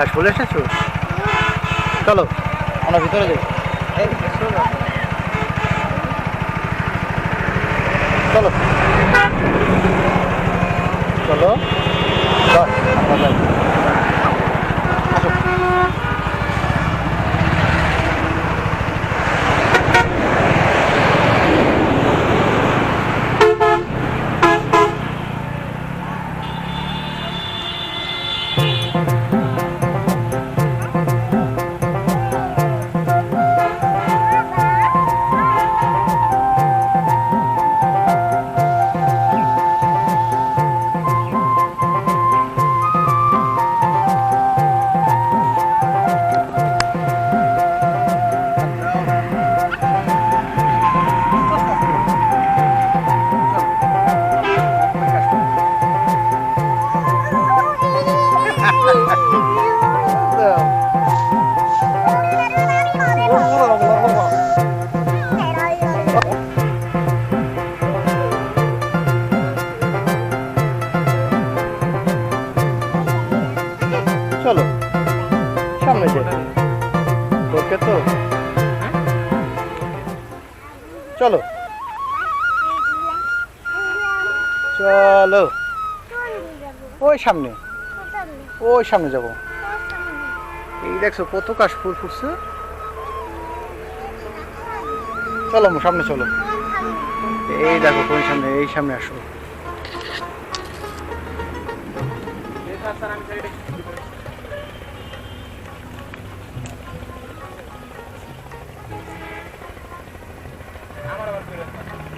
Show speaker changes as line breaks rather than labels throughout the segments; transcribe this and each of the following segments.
আর চলে এসেছ? চলো আমরা ভিতরে যাই। চলো। চলো চল, চলো ওই সামনে। ওই সামনে যাব। এই দেখছ কত কাশ ফুল ফুটছে? চলো সামনে চলো। এই দেখো কোন সামনে এই সামনে আসো।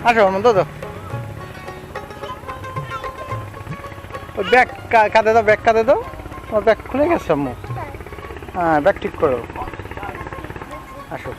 আসো আমার দাদা ওই ব্যাগ কাঁদে দাও, ব্যাগ কাঁদে দাও। আমার ব্যাগ খুলে গেছে, আম্মু। হ্যাঁ ব্যাগ ঠিক করো। আসো।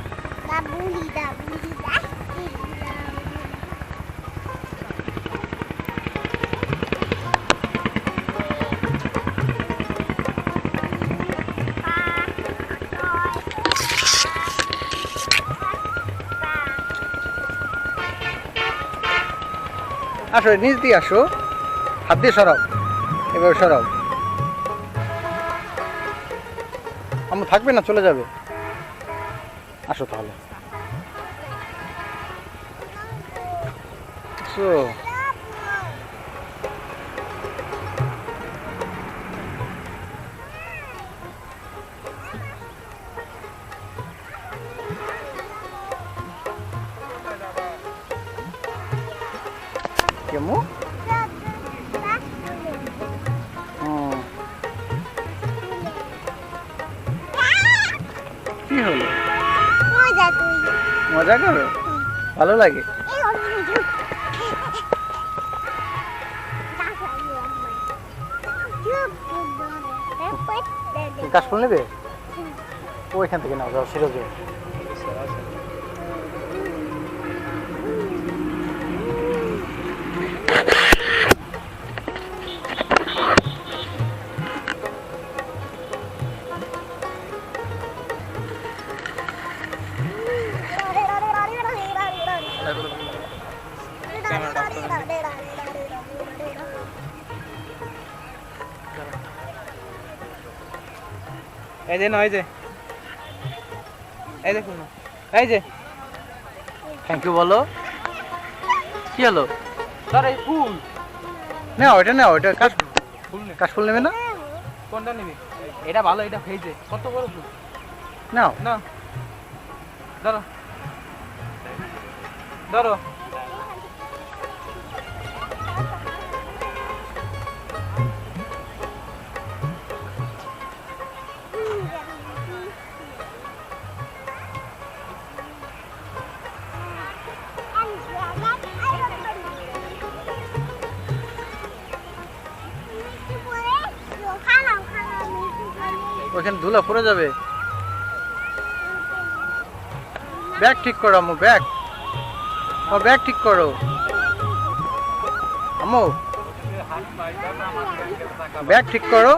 আসো, নিচ দিয়ে আসো। হাত দিয়ে সরাও। এবার সরাও আমরা থাকবে না চলে যাবে আসো তাহলে। কি হলো মজা করো। ভালো লাগে?
কাশফুল নেবে ওইখান থেকে নাও যাও সিরাজে
এই যে না এই যে। এই দেখুন না। এই যে।
থ্যাংক ইউ বলো। কি হলো?
ধর এই ফুল।
না ওইটা না ওইটা কাশ
ফুল নে
কাশফুল নেবে না?
কোনটা নিবি? এটা ভালো এটা হয়েছে কত বড় ফুল?
নাও।
না। ধরো। ধরো।
ওইখানে ধুলা পড়ে যাবে। ব্যাগ ঠিক করো, আম্মু, ব্যাগ। ও, ব্যাগ ঠিক করো। আম্মু, ব্যাগ ঠিক করো।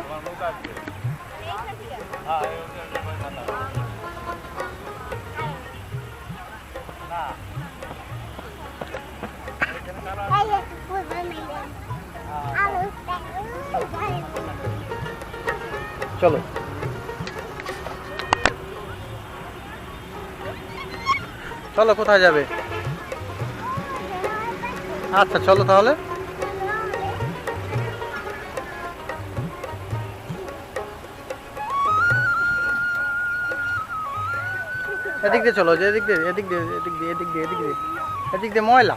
চলো। চলো, কোথায় যাবে? আচ্ছা চলো তাহলে। এদিক দিয়ে চলো, এদিক দিয়ে এদিক দিয়ে এদিক দিয়ে এদিক দিয়ে এদিক দিয়ে। এদিক দিয়ে ময়লা,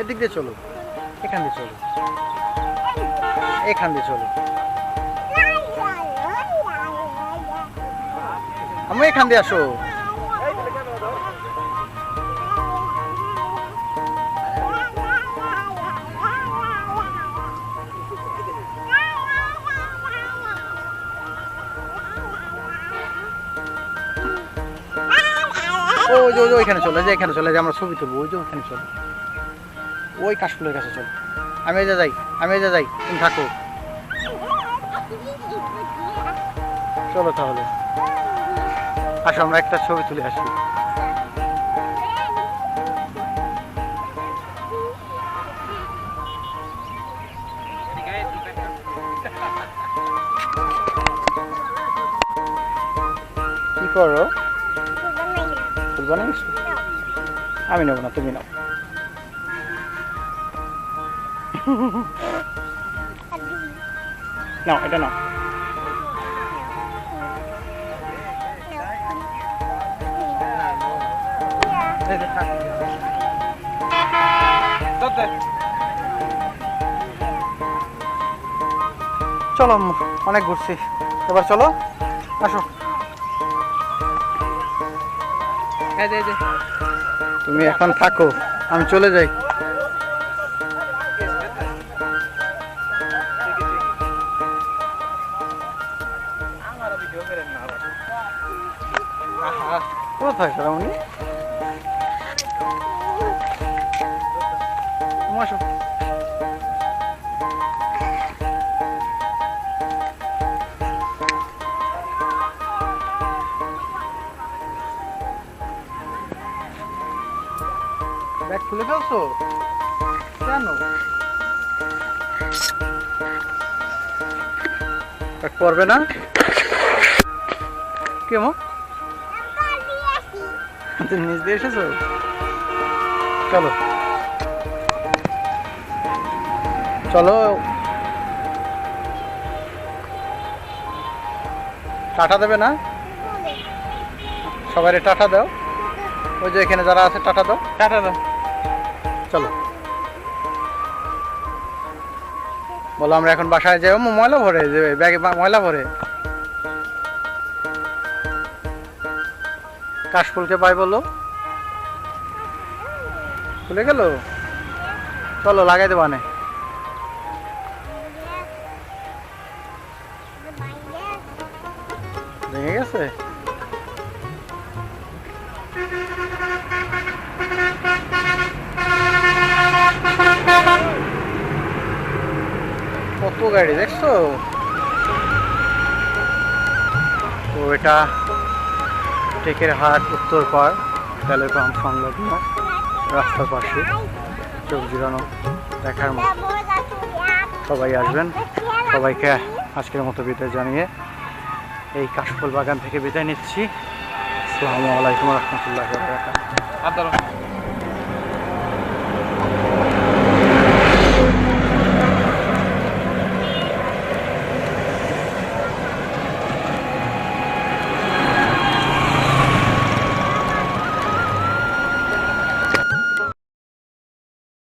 এদিক দিয়ে চলো। এখান দিয়ে চলো। এখান দিয়ে চলো। আমি এখান দিয়ে আসো। ওইখানে চলে, যে এখানে চলে, যে আমরা ছবি তুলবো, ওই যে ওইখানে চলো। ওই কাশফুলের কাছে চলো। আমি যে যাই, আমি যে যাই, তুমি থাকো। চলো তাহলে। আসো, আমরা একটা ছবি তুলে আসি। কি করো? ফুল বানিয়েছো আমি নেব না, তুমি নাও। নাও, এটা নাও। চলো অনেক ঘুরছি। এবার চলো, আসো। তুমি এখন থাকো আমি চলে যাই। কোথায় রামনি উনি ব্যাগ খুলে ফেলছো? কেন? ব্যাগ পরবে না? কেমন তুমি নিচ দিয়ে এসেছ? চলো। চলো। টাটা দেবে না? সবাই টাটা দাও। ওই যে এখানে যারা আছে টাটা দাও।
টাটা দাও।
চলো। বলো, আমরা এখন বাসায় যাই। ময়লা ভরে যে, ব্যাগে ময়লা ভরে। কাশফুলকে পাই বলো। খুলে গেল? চলো, লাগাই দেবা কত গাড়ি, দেখছ? তো এটা টেকের হাট উত্তর পাড় তেলের পাম্প সংলগ্ন রাস্তার পাশে। চোখ জিরানো দেখার মতো। সবাই আসবেন। সবাইকে আজকের মতো বিদায় জানিয়ে এই কাশফুল বাগান থেকে বিদায় নিচ্ছি। আসসালামু আলাইকুম রহমতুল্লাহ
ধরো